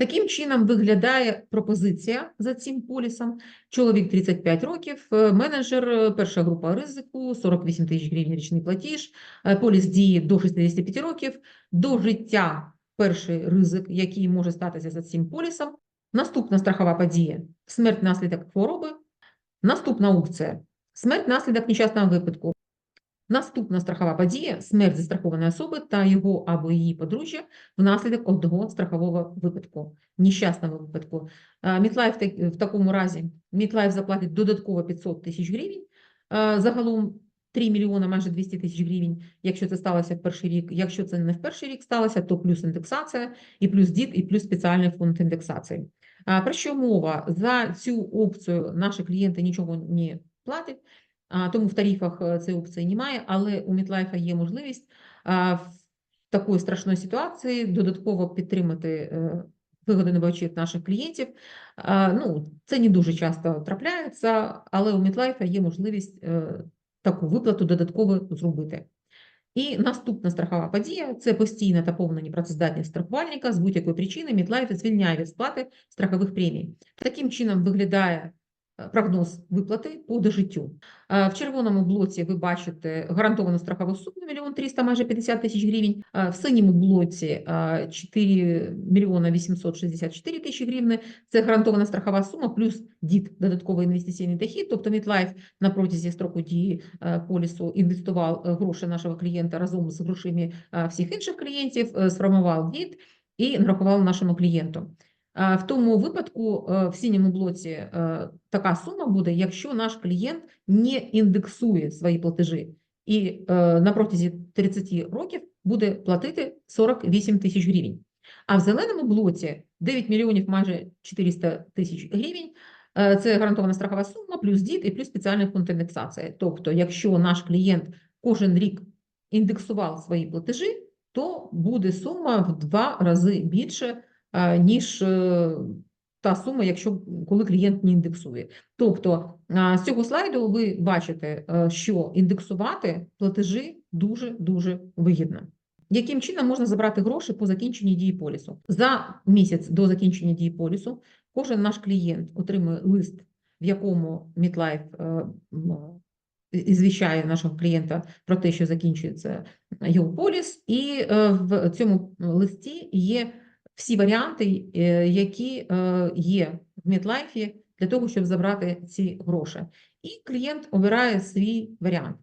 Таким чином виглядає пропозиція за цим полісом. Чоловік 35 років, е, менеджер, е, перша група ризику, 48 тисяч гривень річний платіж, е, поліс діє до 65 років, до життя перший ризик, який може статися за цим полісом. Наступна страхова подія – смерть наслідок хвороби. Наступна опція – смерть наслідок нещасного випадку. Наступна страхова подія – смерть застрахованої особи та його або її подружжя внаслідок одного страхового випадку, нещасного випадку. Е, Мітлайф в такому разі Мітлайф заплатить додатково 500 тисяч гривень, е, загалом 3 мільйони, майже 200 тисяч гривень, якщо це сталося в перший рік. Якщо це не в перший рік сталося, то плюс індексація, і плюс дід, і плюс спеціальний фонд індексації. Про що мова? За цю опцію наші клієнти нічого не платять, тому в тарифах е, цієї опції немає, але у Мітлайфа є можливість в такої страшної ситуації додатково підтримати е, вигоди набувачів наших клієнтів. Ну, це не дуже часто трапляється, але у Мітлайфа є можливість е, таку виплату додатково зробити. І наступна страхова подія це постійна та повна непрацездатність страхувальника з будь-якої причини Мітлайф звільняє від сплати страхових премій. Таким чином виглядає прогноз виплати по дожиттю. Е, В червоному блоці ви бачите гарантовану страхову суму 1 300, майже 50 тисяч гривень. Е, В синьому блоці е, 4 мільйона 864 тисячі гривень. Це гарантована страхова сума плюс дід додатковий інвестиційний дохід. Тобто Мітлайф на протязі строку дії е, полісу інвестував е, гроші нашого клієнта разом з грошима е, всіх інших клієнтів, е, сформував дід і нарахував нашому клієнту. В тому випадку е, в синьому блоці е, така сума буде, якщо наш клієнт не індексує свої платежі і е, на протязі 30 років буде платити 48 тисяч гривень. А в зеленому блоці 9 мільйонів майже 400 тисяч гривень Це гарантована страхова сума, плюс дід і плюс спеціальний фонд індексації. Тобто, якщо наш клієнт кожен рік індексував свої платежі, то буде сума в два рази більше, ніж е, та сума, якщо коли клієнт не індексує. Тобто е, з цього слайду ви бачите, е, що індексувати платежі дуже дуже вигідно. Яким чином можна забрати гроші по закінченні дії полісу? За місяць до закінчення дії полісу Кожен наш клієнт отримує лист, в якому Мітлайф звіщає нашого клієнта про те, що закінчується його поліс, і е, в цьому листі є всі варіанти, е, які е, є в Мітлайфі для того, щоб забрати ці гроші. І клієнт обирає свій варіант.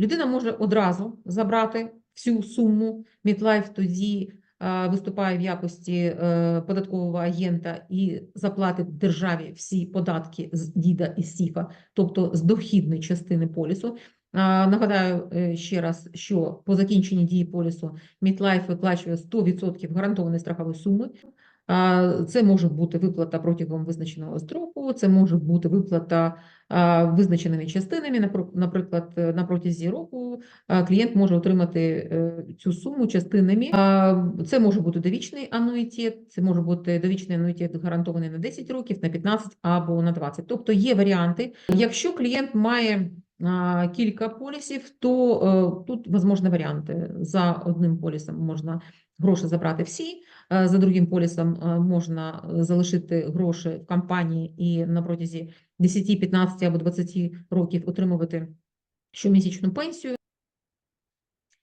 Людина може одразу забрати всю суму. Мітлайф тоді е, виступає в якості податкового агента і заплатить державі всі податки з діда і сіфа, тобто з дохідної частини полісу. Нагадаю е, ще раз, що по закінченні дії полісу Мітлайф виплачує 100% гарантованої страхової суми. Це може бути виплата протягом визначеного строку, це може бути виплата визначеними частинами, напр- наприклад, е, на протязі року клієнт може отримати е, цю суму частинами. Це може бути довічний ануїтет, це може бути довічний ануїтет гарантований на 10 років, на 15 або на 20. Тобто є варіанти. Якщо клієнт має кілька полісів, то е, тут можливі варіанти. За одним полісом можна гроші забрати всі, е, за другим полісом е, можна залишити гроші в компанії і на протязі 10, 15 або 20 років отримувати щомісячну пенсію.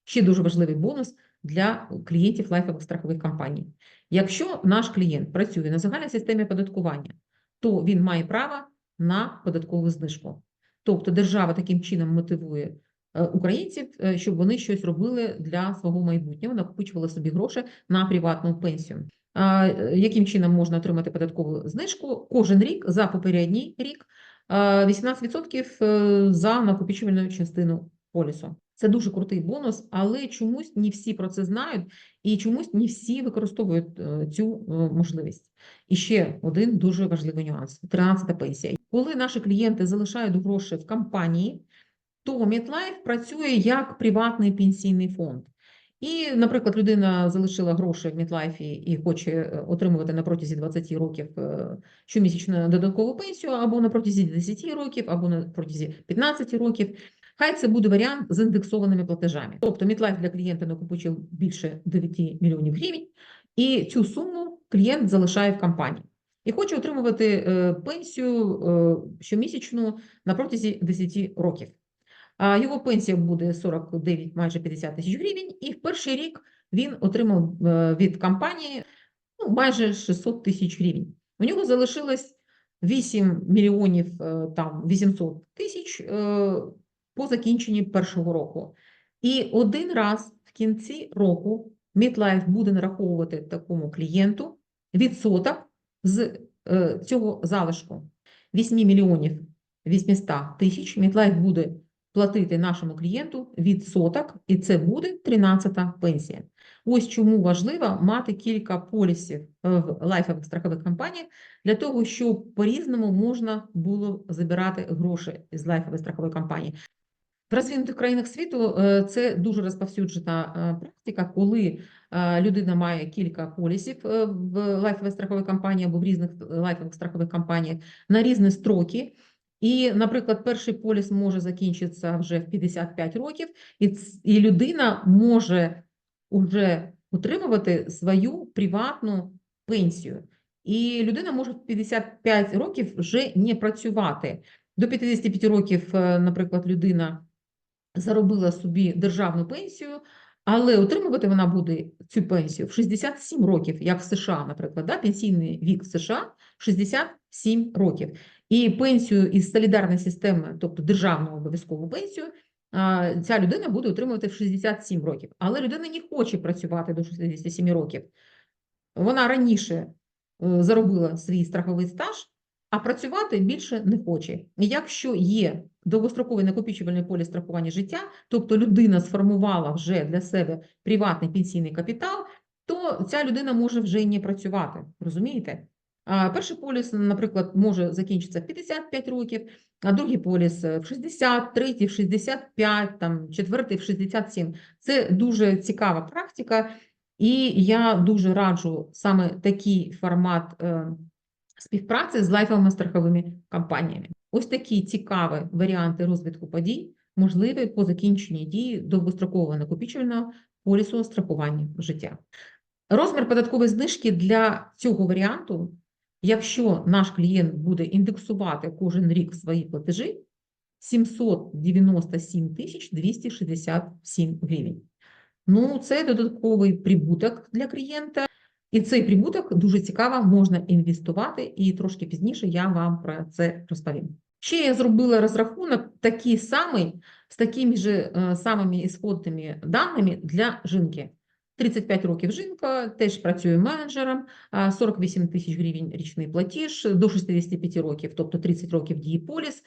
Ще дуже важливий бонус для клієнтів лайфових страхових компаній. Якщо наш клієнт працює на загальній системі оподаткування, то він має право на податкову знижку. Тобто держава таким чином мотивує е, українців, е, щоб вони щось робили для свого майбутнього, накопичували собі гроші на приватну пенсію. Е, Яким чином можна отримати податкову знижку? Кожен рік за попередній рік е, 18% е, за накопичувальну частину полісу. Це дуже крутий бонус, але чомусь не всі про це знають і чомусь не всі використовують е, цю е, можливість. І ще один дуже важливий нюанс: 13-та пенсія. Коли наші клієнти залишають гроші в компанії, то MetLife працює як приватний пенсійний фонд. І, наприклад, людина залишила гроші в MetLife і хоче е, отримувати на протязі 20 років щомісячну додаткову пенсію, або на протязі 10 років, або на протязі 15 років. Хай це буде варіант з індексованими платежами. Тобто MetLife для клієнта накопичив більше 9 мільйонів гривень, і цю суму клієнт залишає в компанії. І хоче отримувати е, пенсію е, щомісячну на протязі 10 років. Його пенсія буде 49, майже 50 тисяч гривень, і в перший рік він отримав е, від компанії ну, майже 600 тисяч гривень. У нього залишилось 8 мільйонів там 800 тисяч по закінченні першого року. І один раз в кінці року MetLife буде нараховувати такому клієнту відсоток з е, цього залишку. 8 мільйонів 800 тисяч MetLife буде платити нашому клієнту відсоток, і це буде 13-та пенсія. Ось чому важливо мати кілька полісів е, в лайфових страхових компаніях для того, щоб по-різному можна було забирати гроші з лайфової страхової компанії. В розвинутих країнах світу е, це дуже розповсюджена е, практика, коли е, людина має кілька полісів в лайфовій страховій компанії або в різних лайфових страхових компаніях на різні строки. І, наприклад, перший поліс може закінчитися вже в 55 років, і, людина може вже отримувати свою приватну пенсію. І людина може в 55 років вже не працювати. До 55 років, наприклад, людина заробила собі державну пенсію, але отримувати вона буде цю пенсію в 67 років, як в США, наприклад, да? пенсійний вік в США 67 років. І пенсію із солідарної системи, тобто державну обов'язкову пенсію, ця людина буде отримувати в 67 років. Але людина не хоче працювати до 67 років. Вона раніше е, заробила свій страховий стаж, а працювати більше не хоче. Якщо є довгостроковий накопичувальний поліс страхування життя, тобто людина сформувала вже для себе приватний пенсійний капітал, то ця людина може вже не працювати. Розумієте? Перший поліс, наприклад, може закінчитися в 55 років, а другий поліс в 60, третій в 65, там, четвертий в 67. Це дуже цікава практика, і я дуже раджу саме такий формат е, співпраці з лайфовими страховими компаніями. Ось такі цікаві варіанти розвитку подій можливі по закінченні дії довгострокового накопичувального полісу страхування життя. Розмір податкової знижки для цього варіанту, якщо наш клієнт буде індексувати кожен рік свої платежі, 797 тисяч 267 гривень. Ну, це додатковий прибуток для клієнта, і цей прибуток дуже цікаво можна інвестувати, і трошки пізніше я вам про це розповім. Ще я зробила розрахунок такий самий з такими ж е, самими ісходними даними для жінки. 35 років жінка, теж працює менеджером, а, 48 тисяч гривень річний платіж, до 65 років, тобто 30 років дії поліс.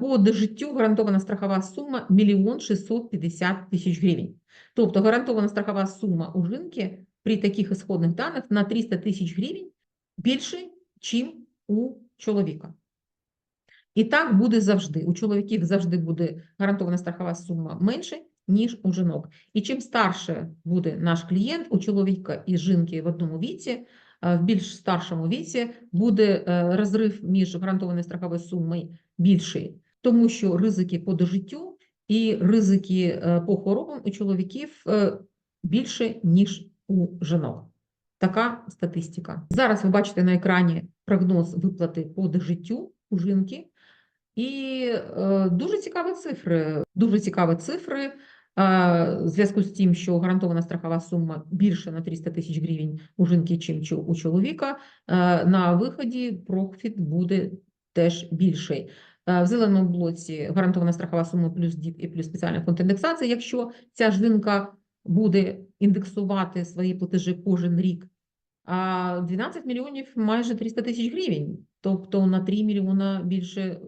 По дожиттю гарантована страхова сума 1 650 тисяч гривень. Тобто гарантована страхова сума у жінки при таких ісходних даних на 300 тисяч гривень більше, чим у чоловіка. І так буде завжди. У чоловіків завжди буде гарантована страхова сума менше, ніж у жінок. І чим старше буде наш клієнт, у чоловіка і жінки в одному віці, е, в більш старшому віці буде е, розрив між гарантованою страховою сумою більший, тому що ризики по дожиттю і ризики е, по хворобам у чоловіків більше, ніж у жінок. Така статистика. Зараз ви бачите на екрані прогноз виплати по дожиттю у жінки. І е, дуже цікаві цифри. Дуже цікаві цифри. е, В зв'язку з тим, що гарантована страхова сума більше на 300 тисяч гривень у жінки, чим у чоловіка, е, на виході профіт буде теж більший. Е, В зеленому блоці гарантована страхова сума плюс ДІП і плюс спеціальний фонд індексації. Якщо ця жінка буде індексувати свої платежі кожен рік, а 12 мільйонів майже 300 тисяч гривень, тобто на 3 мільйона більше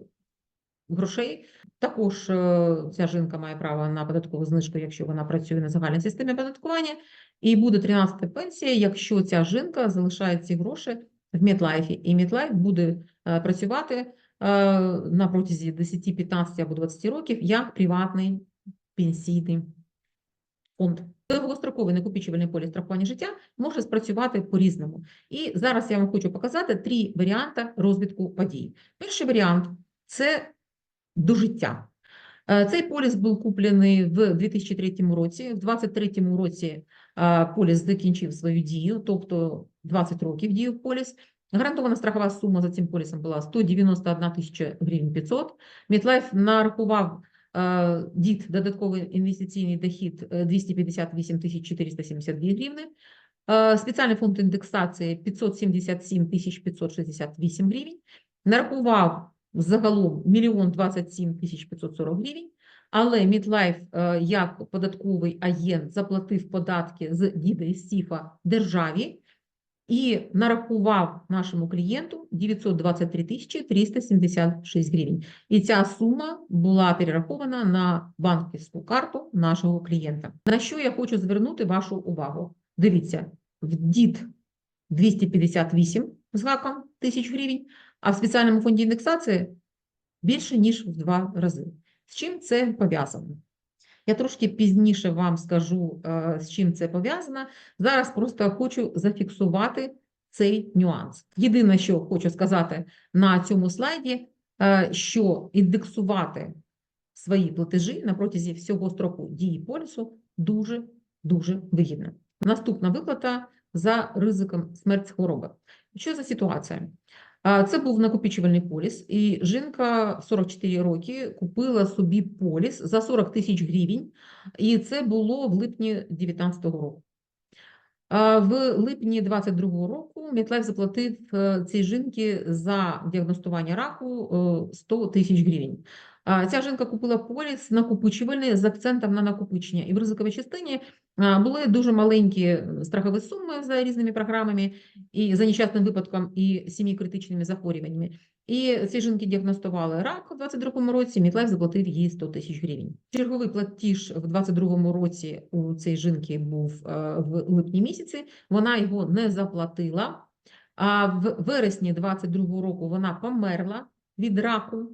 грошей. Також е, ця жінка має право на податкову знижку, якщо вона працює на загальній системі оподаткування, і буде 13-та пенсія, якщо ця жінка залишає ці гроші в Медлайфі, і Медлайф буде е, працювати е, на протязі 10, 15 або 20 років як приватний пенсійний фонд. Довгостроковий накопичувальний поліс страхування життя може спрацювати по-різному. І зараз я вам хочу показати три варіанти розвитку подій. Перший варіант це до життя. Е, Цей поліс був куплений в 2003 році. В 2023 році е, поліс закінчив свою дію, тобто 20 років діяв поліс. Гарантована страхова сума за цим полісом була 191 тисяча гривень 500. Мітлайф нарахував дід додатковий інвестиційний дохід е, 258 тисяч 472 гривни. Е, Спеціальний фонд індексації 577 тисяч 568 гривень. Нарахував загалом 1 27 тисяч 540 гривень. Але Мідлайф як податковий агент заплатив податки з діда і Сіфа державі і нарахував нашому клієнту 923 тисячі 376 гривень. І ця сума була перерахована на банківську карту нашого клієнта. На що я хочу звернути вашу увагу? Дивіться, в дід 258 з гаком тисяч гривень, а в спеціальному фонді індексації більше, ніж в два рази. З чим це пов'язано? Я трошки пізніше вам скажу, е, з чим це пов'язано. Зараз просто хочу зафіксувати цей нюанс. Єдине, що хочу сказати на цьому слайді, е, що індексувати свої платежі на протязі всього строку дії полісу дуже дуже вигідно. Наступна виплата за ризиком смерть хвороби. Що за ситуація? Це був накопичувальний поліс, і жінка в 44 роки купила собі поліс за 40 тисяч гривень, і це було в липні 2019 року. В липні 2022 року Мітлайф заплатив е, цій жінці за діагностування раку е, 100 тисяч гривень. Ця жінка купила поліс накопичувальний з акцентом на накопичення, і в ризиковій частині були дуже маленькі е, страхові суми за різними програмами, і за нещасним випадком, і сім'ї критичними захворюваннями. І ці жінки діагностували рак у 22-му році, Мітлайф заплатив їй 100 тисяч гривень. Черговий платіж в 22-му році у цієї жінки був е, в липні місяці, вона його не заплатила, а в вересні 22-го року вона померла від раку,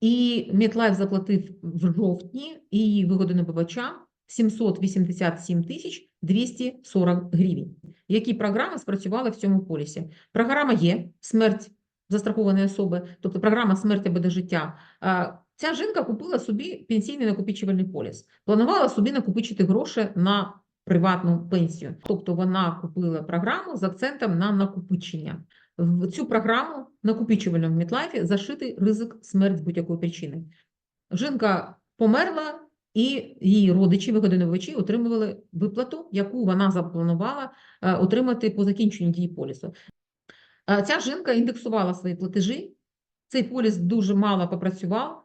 і Мітлайф заплатив в жовтні і її вигодонабувачам 787 тисяч 240 гривень. Які програми спрацювали в цьому полісі? Програма є смерть застрахованої особи, тобто програма смерть або до життя. Ця жінка купила собі пенсійний накопичувальний поліс, планувала собі накопичити гроші на приватну пенсію. Тобто вона купила програму з акцентом на накопичення. В цю програму накопичувальному Мітлайфі зашитий ризик смерть з будь-якої причини. Жінка померла, і її родичі, вигодонувачі, отримували виплату, яку вона запланувала е, отримати по закінченню дії полісу. Е, Ця жінка індексувала свої платежі, цей поліс дуже мало попрацював.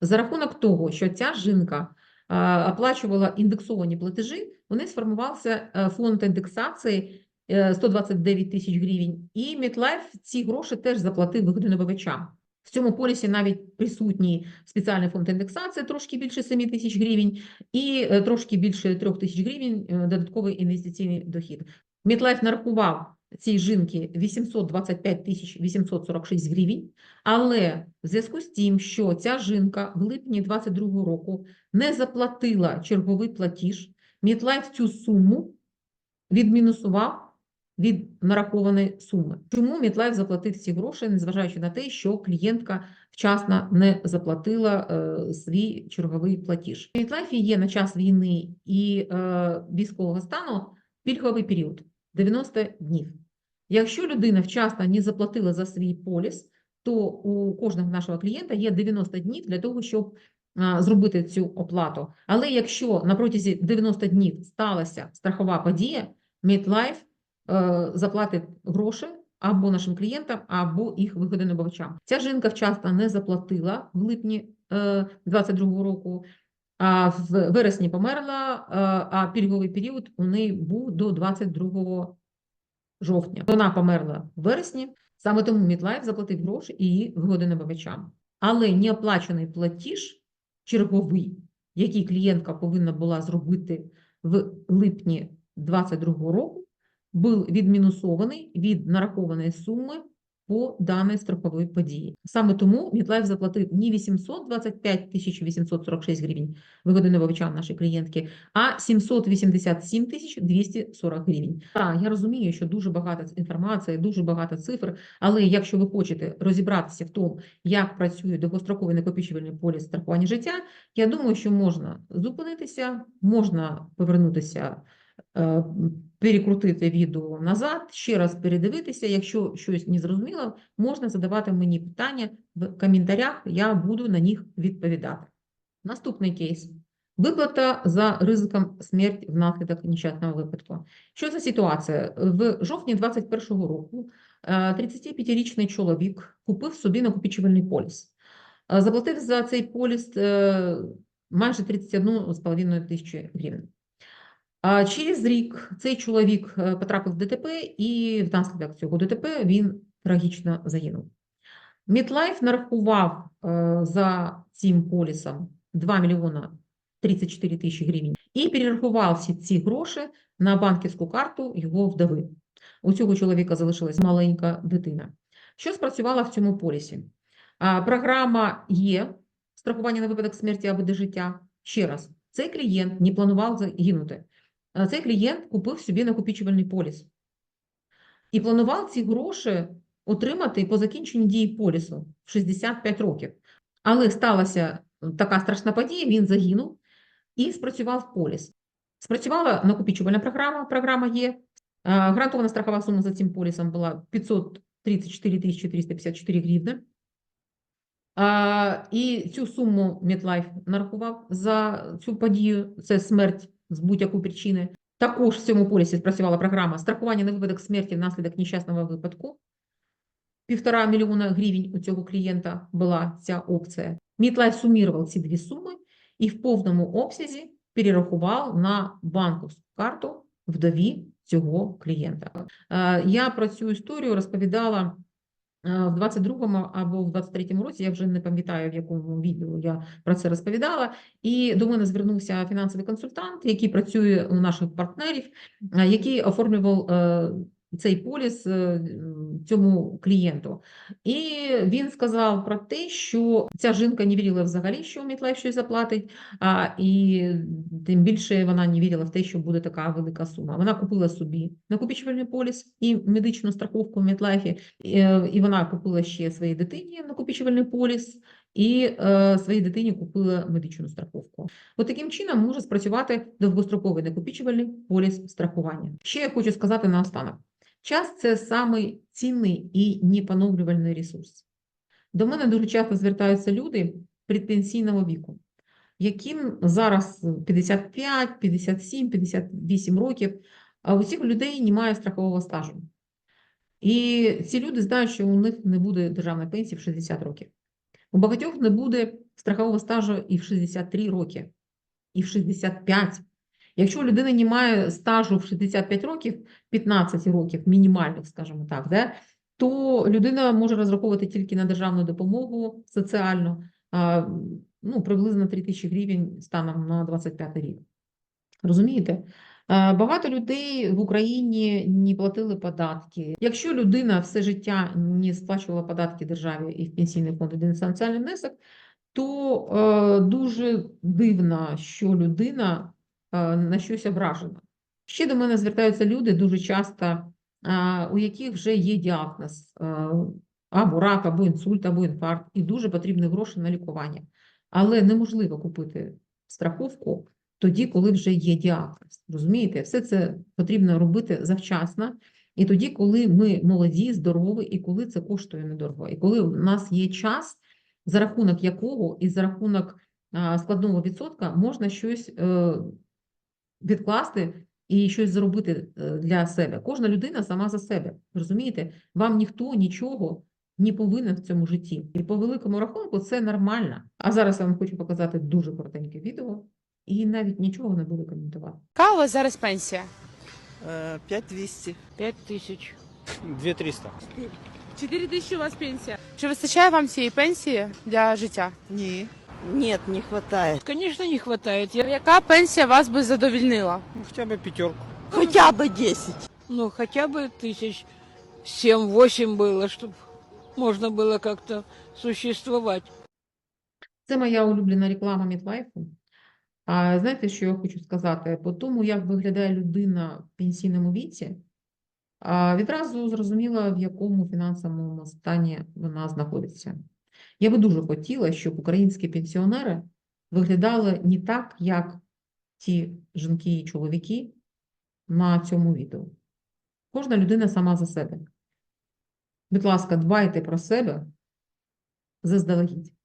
За рахунок того, що ця жінка е, оплачувала індексовані платежі, вони сформувався е, фонд індексації е, 129 тисяч гривень, і Мітлайф ці гроші теж заплатив вигодонабувачам. В цьому полісі навіть присутній спеціальний фонд індексації трошки більше 7 тисяч гривень і е, трошки більше 3 тисяч гривень е, додатковий інвестиційний дохід. Мітлайф нарахував цій жінки 825 тисяч 846 гривень, але в зв'язку з тим, що ця жінка в липні 22 року не заплатила черговий платіж, Мітлайф цю суму відмінусував від нарахованої суми. Чому Мітлайф заплатив ці гроші, незважаючи на те, що клієнтка вчасно не заплатила е, свій черговий платіж? В Мітлайфі є на час війни і е, військового стану пільговий період 90 днів. Якщо людина вчасно не заплатила за свій поліс, то у кожного нашого клієнта є 90 днів для того, щоб зробити цю оплату. Але якщо на протязі 90 днів сталася страхова подія, MidLife е, заплатить гроші або нашим клієнтам, або їх вигодонабувачам. Ця жінка вчасно не заплатила в липні е, 22 року, а в вересні померла, е, а пільговий період у неї був до 22 жовтня. Вона померла в вересні, саме тому Мідлайф заплатив гроші і її вигодонабувачам. Але неоплачений платіж черговий, який клієнтка повинна була зробити в липні 2022 року, був відмінусований від нарахованої суми по даній страховій події. Саме тому Мітлайф заплатив не 825 тисяч 846 гривень вигодонувачам нашої клієнтки, а 787 тисяч 240 гривень. Так, я розумію, що дуже багато інформації, дуже багато цифр, але якщо ви хочете розібратися в тому, як працює довгостроковий накопичувальний поліс страхування життя, я думаю, що можна зупинитися, можна повернутися, е, перекрутити відео назад, ще раз передивитися. Якщо щось не зрозуміло, можна задавати мені питання в коментарях, я буду на них відповідати. Наступний кейс. Виплата за ризиком смерті внаслідок нещасного випадку. Що за ситуація? В жовтні 2021 року е, 35-річний чоловік купив собі накопичувальний поліс. Е, Заплатив за цей поліс е, майже 31,5 тисячі гривень. Через рік цей чоловік е, потрапив в ДТП, і внаслідок цього ДТП він трагічно загинув. Мітлайф нарахував е, за цим полісом 2 мільйона 34 тисячі гривень і перерахував всі ці гроші на банківську карту його вдови. У цього чоловіка залишилась маленька дитина. Що спрацювало в цьому полісі? Програма є страхування на випадок смерті або до життя. Ще раз, цей клієнт не планував загинути. Цей клієнт купив собі накопичувальний поліс і планував ці гроші отримати по закінченні дії полісу в 65 років. Але сталася така страшна подія, він загинув і спрацював поліс. Спрацювала накопичувальна програма, програма є. Гарантована страхова сума за цим полісом була 534 354 гривни. І цю суму MetLife нарахував за цю подію, це смерть з будь-якої причини. Також в цьому полісі спрацювала програма страхування на випадок смерті внаслідок нещасного випадку. Півтора мільйона гривень у цього клієнта була ця опція. MetLife сумірував ці дві суми і в повному обсязі перерахував на банківську карту вдові цього клієнта. Е, Я про цю історію розповідала в 22-му або в 23-му році, я вже не пам'ятаю, в якому відео я про це розповідала. І до мене звернувся фінансовий консультант, який працює у наших партнерів, який оформлював е, цей поліс е, цьому клієнту. І він сказав про те, що ця жінка не вірила взагалі, що Мітлайф щось заплатить, а, і тим більше вона не вірила в те, що буде така велика сума. Вона купила собі накопичувальний поліс і медичну страховку в Мітлайфі, і, е, вона купила ще своїй дитині накопичувальний поліс, і е, своїй дитині купила медичну страховку. От таким чином може спрацювати довгостроковий накопичувальний поліс страхування. Ще я хочу сказати наостанок. Час це самий цінний і непоновлювальний ресурс. До мене дуже часто звертаються люди предпенсійного віку, яким зараз 55, 57, 58 років, а у цих людей немає страхового стажу. І ці люди знають, що у них не буде державної пенсії в 60 років. У багатьох не буде страхового стажу і в 63 роки, і в 65. Якщо у людини немає стажу в 65 років, 15 років мінімальних, скажімо так, да, то людина може розраховувати тільки на державну допомогу соціальну, ну, приблизно 3 тисячі гривень станом на 25 рік. Розумієте? Багато людей в Україні не платили податки. Якщо людина все життя не сплачувала податки державі і в пенсійний фонд єдиний соціальний внесок, то е, дуже дивно, що людина на щось ображена. Ще до мене звертаються люди дуже часто, у яких вже є діагноз е, або рак, або інсульт, або інфаркт, і дуже потрібні гроші на лікування. Але неможливо купити страховку тоді, коли вже є діагноз. Розумієте, все це потрібно робити завчасно, і тоді, коли ми молоді, здорові, і коли це коштує недорого, і коли у нас є час, за рахунок якого і за рахунок складного відсотка можна щось е, відкласти і щось зробити е, для себе. Кожна людина сама за себе. Розумієте? Вам ніхто нічого не повинен в цьому житті. І по великому рахунку це нормально. А зараз я вам хочу показати дуже коротеньке відео і навіть нічого не буду коментувати. Яка у вас зараз пенсія? Э, 5200. 5 тисяч. 2300. 4 тисячі у вас пенсія. Чи вистачає вам цієї пенсії для життя? Не. Нет, не хватает. Конечно, не хватает. Я, Яка пенсія вас би задовільнила? Ну, хотя бы пятерку. Хотя бы 10. ну, хотя бы тысяч семь-восемь было, чтобы можно было как-то существовать. Це моя улюблена реклама Мітлайфу. А знаєте, що я хочу сказати? По тому, як виглядає людина в пенсійному віці, а, відразу зрозуміла, в якому фінансовому стані вона знаходиться. Я би дуже хотіла, щоб українські пенсіонери виглядали не так, як ті жінки і чоловіки на цьому відео. Кожна людина сама за себе. Будь ласка, дбайте про себе заздалегідь.